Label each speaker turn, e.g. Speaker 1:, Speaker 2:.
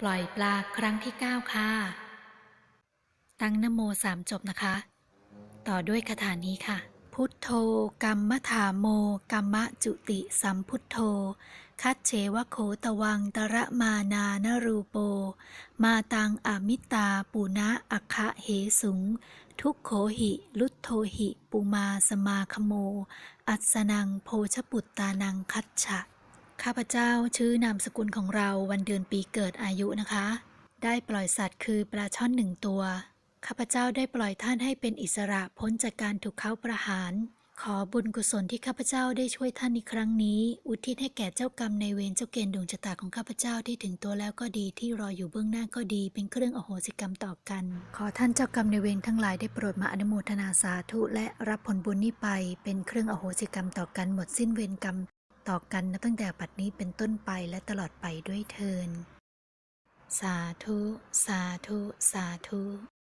Speaker 1: ปล่อยปลาครั้งที่ 9 ค่ะ ตั้งนโมสามจบนะคะ ต่อด้วยคาถานี้ค่ะ พุทโธกัมมถาโมกัมมะจุติสัมพุทโธ คัจเฉวะโขตวังตระมานานรูโป มาตังอมิตาปุณะอัคะเหสุง ทุกโขหิ ลุทโธหิ ปุมาสมาคโม อัสสนังโพชปุตตานังคัจฉะ ข้าพเจ้าชื่อนามสกุลของเราวันเดือนปีเกิดอายุนะคะ ได้ปล่อยสัตว์คือปลาช่อนหนึ่งตัว ข้าพเจ้าได้ปล่อยท่านให้เป็นอิสระพ้นจากการถูกเขาประหาร ขอบุญกุศลที่ข้าพเจ้าได้ช่วยท่านในครั้งนี้ อุทิศให้แก่เจ้ากรรมในเวรเจ้าเกณฑ์ดวงชะตาของข้าพเจ้าที่ถึงตัวแล้วก็ดีที่รออยู่เบื้องหน้าก็ดีเป็นเครื่องอโหสิกรรมต่อกัน ขอท่านเจ้ากรรมในเวรทั้งหลายได้โปรดมาอนุโมทนาสาธุและรับผลบุญนี้ไป เป็นเครื่องอโหสิกรรมต่อกันหมดสิ้นเวรกรรม ต่อกันนับตั้งแต่ปัดนี้เป็นต้นไปและตลอดไปด้วยเทินสาธุ สาธุ สาธุ